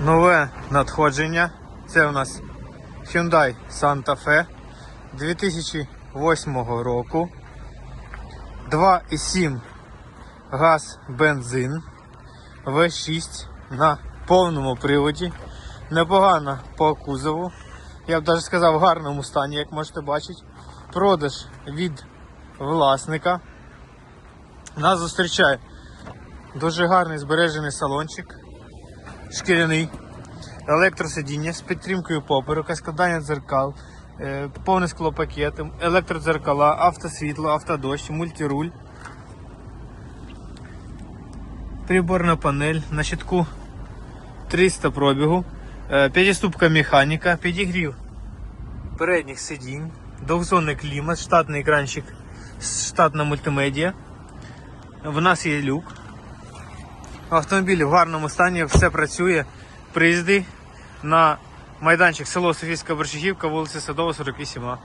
Нове надходження. Це у нас Hyundai Santa Fe 2008 року. 2,7 газ бензин V6 на повному приводі. Непогано по кузову. Я б навіть сказав в гарному стані, як можете бачити. Продаж від власника. Нас зустрічає дуже гарний збережений салончик. Шкіряний. Електросидіння з підтримкою поперека, складання дзеркал, е, повне склопакет, електродзеркала, автосвітло, автодощ, мультируль. Приборна панель на щитку 300 пробігу, е, п'ятиступка механіка, підігрів передніх сидінь, двохзонний клімат, штатний екранчик, штатна мультимедіа. В нас є люк. Автомобіль в гарному стані, все працює. Приїзди на майданчик село Софійська Борщагівка, вулиця Садова, 48А.